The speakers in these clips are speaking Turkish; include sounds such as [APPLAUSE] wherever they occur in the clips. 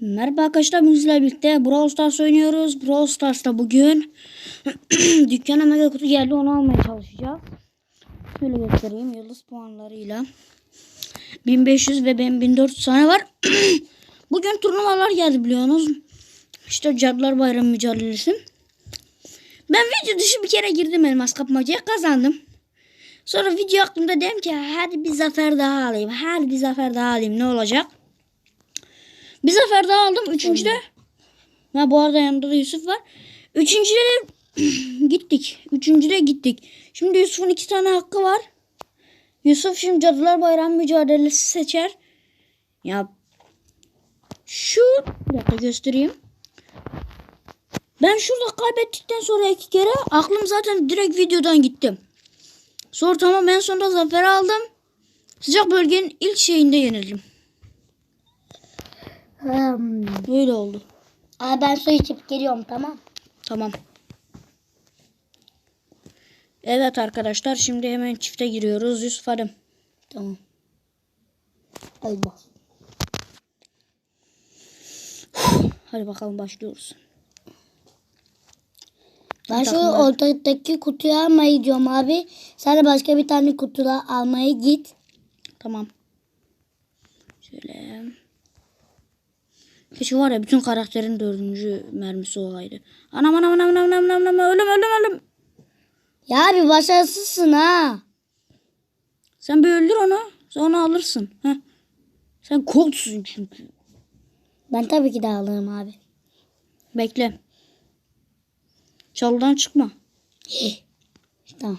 Merhaba arkadaşlar bugün sizlerle birlikte Brawl Stars oynuyoruz. Brawl Stars'ta bugün [CLEARS THROAT] dükkana mega kutu geldi onu almaya çalışacağız. Şöyle göstereyim yıldız puanlarıyla. 1500 ve benim 1400 tane var. [CLEARS THROAT] bugün turnuvalar geldi biliyorsunuz. İşte Cadılar Bayramı mücadelesi. Ben video dışı bir kere girdim elmas kapmacaya kazandım. Sonra video aklımda dedim ki hadi bir zafer daha alayım. Hadi bir zafer daha alayım ne olacak? Bir zafer daha aldım. Üçüncüde. Ha bu arada yanında da Yusuf var. Üçüncüde de [CLEARS THROAT] gittik. Üçüncüde gittik. Şimdi Yusuf'un iki tane hakkı var. Yusuf şimdi Cadılar Bayramı mücadelesi seçer. Ya şu bir dakika göstereyim. Ben şurada kaybettikten sonra iki kere aklım zaten direkt videodan gittim. Sonra tamam en sonunda zafer aldım. Sıcak bölgenin ilk şeyinde yenildim. Hmm. Böyle oldu. Abi ben su içip geliyorum tamam. Tamam. Evet arkadaşlar şimdi hemen çifte giriyoruz. Yusuf hadi. Tamam. Bak. [SIGHS] Hadi bakalım başlıyoruz. Ben şu Takımlar. ortadaki kutuyu almayı gidiyorum abi. Sen de başka bir tane kutu da almaya git. Tamam. Şöyle. Keşke var ya bütün karakterin dördüncü mermisi olaydı. Anam anam anam anam anam anam anam ölüm ölüm ölüm. Ya abi başarısızsın ha. Sen bir öldür onu. Sonra alırsın. Heh. Sen koltsun çünkü. Ben tabii ki de alırım abi. Bekle. Çalıdan çıkma. Tamam.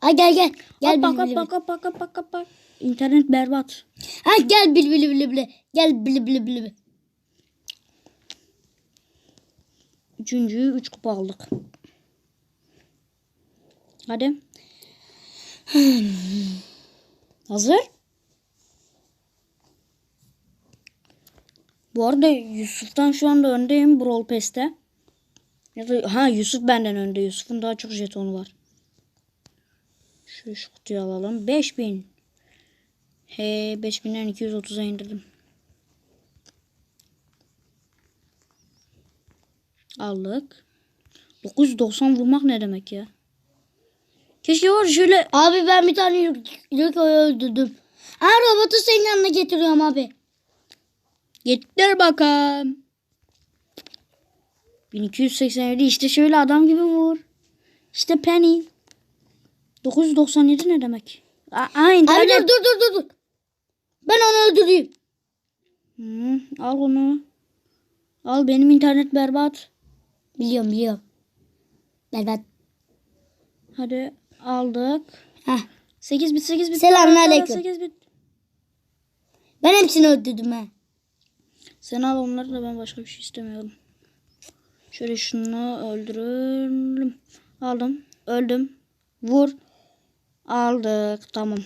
Ay gel gel. Gel Hop, bil bak bil bak bak bak bak bak bak bak. İnternet berbat. Ha gel bil bil bil bil. Gel bil bil bil. bil. Üçüncüyü üç kupa aldık. Hadi. [SIGHS] Hazır. Bu arada Yusuf'tan şu anda öndeyim Brawl Pass'te. Ya da ha Yusuf benden önde. Yusuf'un daha çok jetonu var. Şu, şu kutuyu alalım. 5000. He 5000'den 230'a indirdim. Aldık. 990 vurmak ne demek ya? Keşke var şöyle Abi ben bir tane yük, yük öldürdüm. Ha robotu senin yanına getiriyorum abi. Getir bakalım. 1287 işte şöyle adam gibi vur. İşte Penny. 997 ne demek? A Aa, Abi dur dur dur. dur. Ben onu öldüreyim. Hı, al onu. Al benim internet berbat. Biliyorum biliyorum. Evet. Hadi aldık. Heh. 8 bit 8 bit. Selamünaleyküm. 8 bit. Ben hepsini öldürdüm ha. Sen al onları da ben başka bir şey istemiyorum. Şöyle şunu öldürelim. Aldım. Öldüm. Vur. Aldık. Tamam.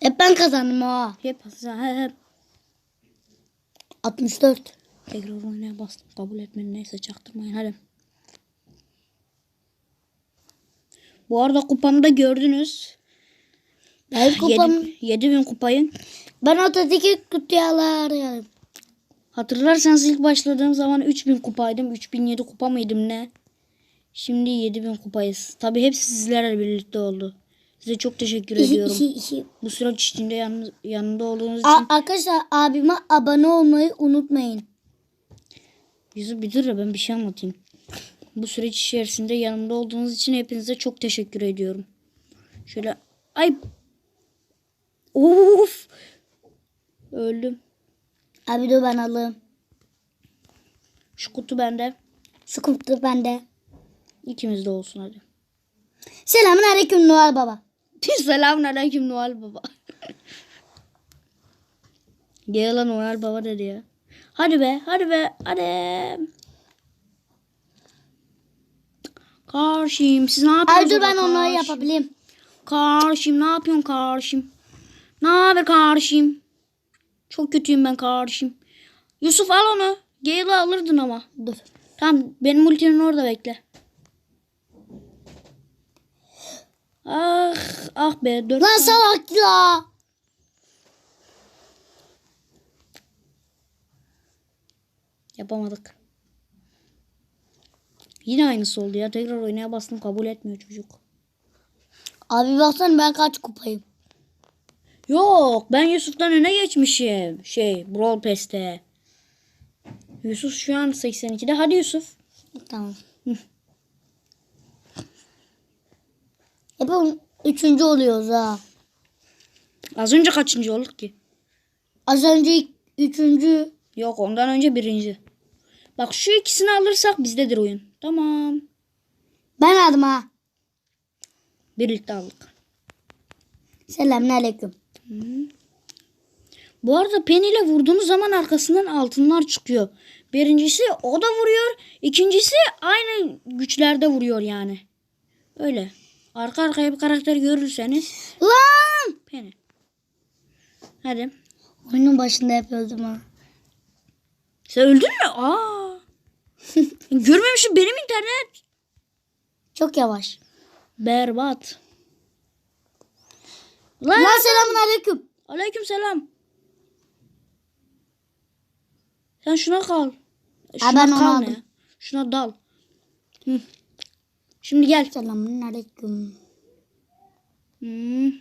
Hep ben kazandım ha. Hep hep. 64. Tekrar oynaya bastım. Kabul etmeyin. Neyse çaktırmayın. Hadi. Bu arada kupamı da gördünüz. Ben kupam. 7000 kupayı. Ben ortadaki kutuyu alıyorum. Hatırlarsanız ilk başladığım zaman 3000 kupaydım. 3007 kupa mıydım ne? Şimdi 7000 kupayız. Tabi hepsi sizlerle birlikte oldu. Size çok teşekkür ediyorum. Bu süreç içinde yan, yanında olduğunuz için. A- arkadaşlar abime abone olmayı unutmayın. Yüzü bir dur da ben bir şey anlatayım. Bu süreç içerisinde yanımda olduğunuz için hepinize çok teşekkür ediyorum. Şöyle ay Of. Öldüm. Abi dur ben alayım. Şu kutu bende. Sıkıntı bende. İkimiz de olsun hadi. Selamun aleyküm Noel Baba. [LAUGHS] Selamun aleyküm Noel Baba. Gel lan Noel Baba dedi ya. Hadi be, hadi be, hadi. Karşıyım, siz ne yapıyorsunuz? Dur ben onları karşım? yapabileyim. Karşıyım, ne yapıyorsun karşım? Ne haber karşıyım? Çok kötüyüm ben karşıyım. Yusuf al onu. Gale'ı alırdın ama. Dur. Tamam, benim ultinin orada bekle. Ah, ah be. Dört Lan salak ya. Yapamadık. Yine aynısı oldu ya. Tekrar oynaya bastım kabul etmiyor çocuk. Abi baksana ben kaç kupayım. Yok ben Yusuf'tan öne geçmişim. Şey Brawl Pass'te. Yusuf şu an 82'de. Hadi Yusuf. Tamam. Hep üçüncü oluyoruz ha. Az önce kaçıncı olduk ki? Az önce üçüncü. Yok ondan önce birinci. Bak şu ikisini alırsak bizdedir oyun. Tamam. Ben aldım ha. Birlikte aldık. Selamünaleyküm. Bu arada Penny ile vurduğumuz zaman arkasından altınlar çıkıyor. Birincisi o da vuruyor. İkincisi aynı güçlerde vuruyor yani. Öyle. Arka arkaya bir karakter görürseniz Lan! Penny. Hadi. Oyunun başında yapıyordum ha. Sen öldün mü? Aa. [LAUGHS] Görmemişim benim internet. Çok yavaş. Berbat. Lan. Lan selamünaleyküm. Aleyküm selam. Sen şuna kal. Ha, Şuna ben kal aldım. ne? Şuna dal. Hı. Şimdi gel. Selamünaleyküm. Hmm.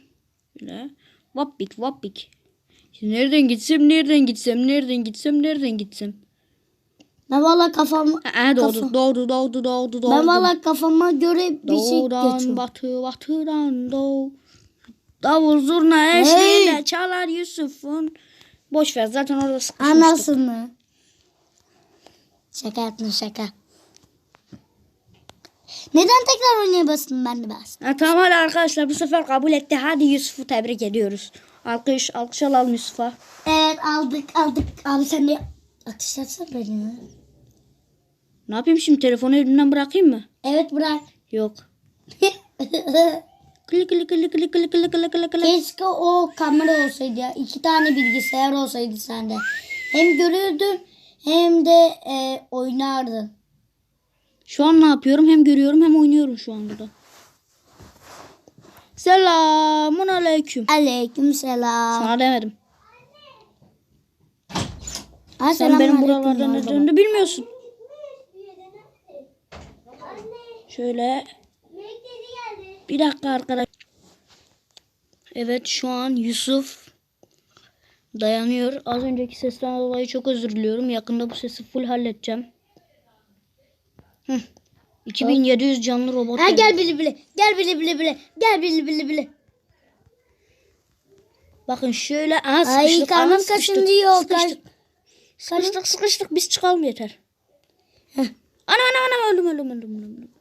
Böyle. Vappik vappik. Nereden gitsem nereden gitsem nereden gitsem nereden gitsem. Ben valla kafam... Aa, doğdu, Kafa- doğdu doğdu doğdu doğdu. Ben valla kafama göre bir şey Doğudan geçiyorum. batı batıdan doğu. Davul zurna eşliğiyle çalar Yusuf'un. Boş ver zaten orada sıkışmıştık. Anasını. Şaka yaptın şaka. Neden tekrar oynaya bastın ben de bastım. Ha, tamam hadi arkadaşlar bu sefer kabul etti. Hadi Yusuf'u tebrik ediyoruz. Alkış, alkış alalım Yusuf'a. Evet aldık aldık. Abi sen de ateşletsen beni. Ne yapayım şimdi telefonu elimden bırakayım mı? evet bırak. Yok. [LAUGHS] Klik klik klik klik klik klik klik klik klik. Keşke o kamera olsaydı ya. İki tane bilgisayar olsaydı sende. Hem görürdün hem de e, oynardın. Şu an ne yapıyorum? Hem görüyorum hem oynuyorum şu an burada. Selamun aleyküm. Aleyküm selam. Sana demedim. Ha, Sen benim buralardan ne döndü bilmiyorsun. Şöyle. Bir dakika arkadaş. Evet şu an Yusuf dayanıyor. Az önceki sesten dolayı çok özür diliyorum. Yakında bu sesi full halledeceğim. Hı. 2700 canlı robot. Ha gel bili bili. Gel bili bili bili. Gel bili bili bili. Bakın şöyle. Aha, Ay sıkıştık. Aha, karnım sıkıştık. kaşınıyor. Sıkıştık. Sıkıştık sıkıştık. Biz çıkalım yeter. Heh. Ana ana ana öldüm öldüm öldüm öldüm.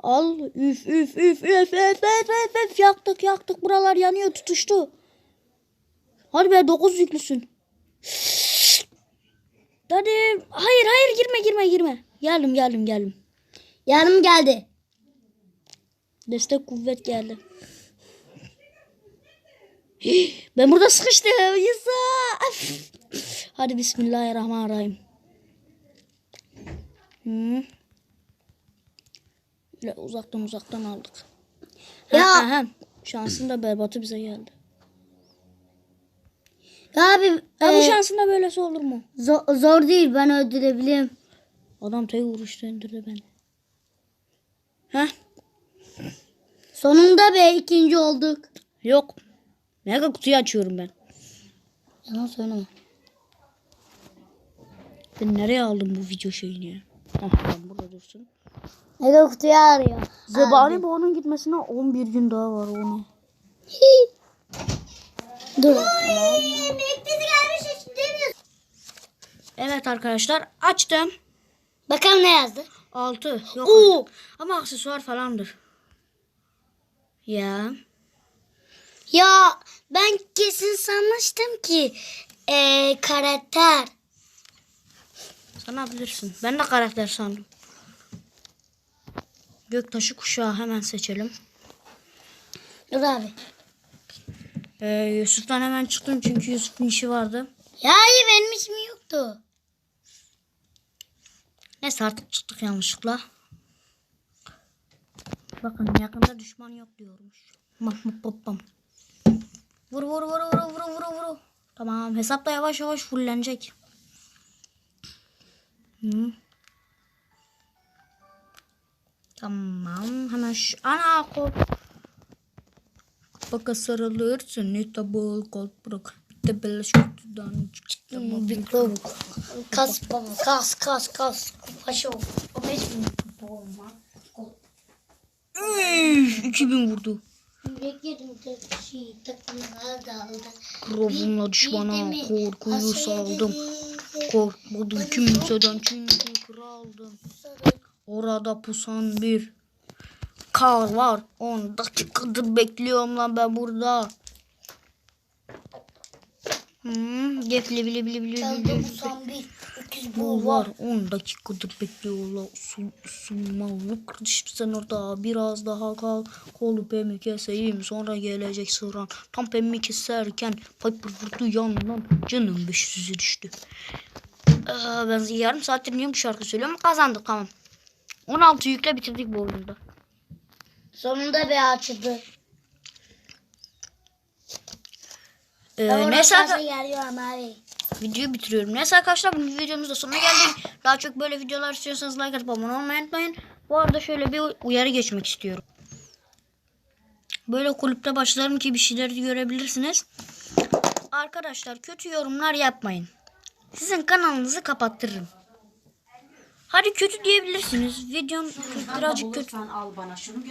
Al üf üf üf üf üf üf üf üf yaktık yaktık buralar yanıyor tutuştu. Hadi be 9 yüklüsün. Hadi hayır hayır girme girme girme. Geldim geldim geldim. Yarım geldi. Destek kuvvet geldi. [GASPS] Ben burada sıkıştım. Yusuf. [LAUGHS] Hadi bismillahirrahmanirrahim. Böyle uzaktan uzaktan aldık. Ya. Ha, aha. Şansın da berbatı bize geldi. Ya abi Ya bu e, şansın da böylesi olur mu? zor, zor değil ben öldürebilirim. Adam tek vuruşta indirdi beni. Heh. Sonunda be ikinci olduk. Yok. Mega kutuyu açıyorum ben. Yalan söyleme. Ben nereye aldım bu video şeyini ya? Hah, tamam, burada dursun. Mega kutuyu arıyor. Zebani Boğa'nın gitmesine 11 gün daha var o ne? [LAUGHS] Dur. Evet arkadaşlar açtım. Bakalım ne yazdı? 6. Yok Oo. artık. Ama aksesuar falandır. Ya. Ya ben kesin sanmıştım ki e, karakter. Sanabilirsin. Ben de karakter sandım. Göktaşı kuşağı hemen seçelim. Dur abi. Ee, Yusuf'tan hemen çıktım çünkü Yusuf'un işi vardı. Ya hayır benim işim yoktu. Neyse artık çıktık yanlışlıkla. Bakın yakında düşman yok diyormuş. Mahmut babam. Vur vur vur vur vur vur vur. Tamam hesap da yavaş yavaş fullenecek. Hı. Tamam. Hemen şu ana kol. Baka sarılırsın. Ne tabul kol bırak. Bir de beleş kutudan çıktı. Mikro. Kas baba. Kas kas kas. Paşa ol. O beş bin kupa olma. Üf, 2000 vurdu. Şey. Krobumla düşmana korkuyu saldım. Korkmadım kimseden çünkü kraldım. Orada pusan bir kar var. 10 dakikadır bekliyorum lan ben burada. Hmm, gefli bile bile bile bile. bu var var. 10 dakikadır bekliyorlar. Usul, usulmalı kardeşim sen orada biraz daha kal. Kolu pemi keseyim sonra gelecek sıran. Tam pemi keserken Piper vurdu yanından. Canım 500'e düştü. Ee, ben yarım saattir niye bu şarkı söylüyorum? Kazandık tamam. 16 yükle bitirdik bu oyunda. Sonunda bir açıldı. Ee, neyse videoyu bitiriyorum. Neyse arkadaşlar bu videomuz da sonuna geldik. Daha çok böyle videolar istiyorsanız like atıp abone olmayı unutmayın. Bu arada şöyle bir uyarı geçmek istiyorum. Böyle kulüpte başlarım ki bir şeyleri görebilirsiniz. Arkadaşlar kötü yorumlar yapmayın. Sizin kanalınızı kapattırırım. Hadi kötü diyebilirsiniz. Videom birazcık kötü. Al bana şunu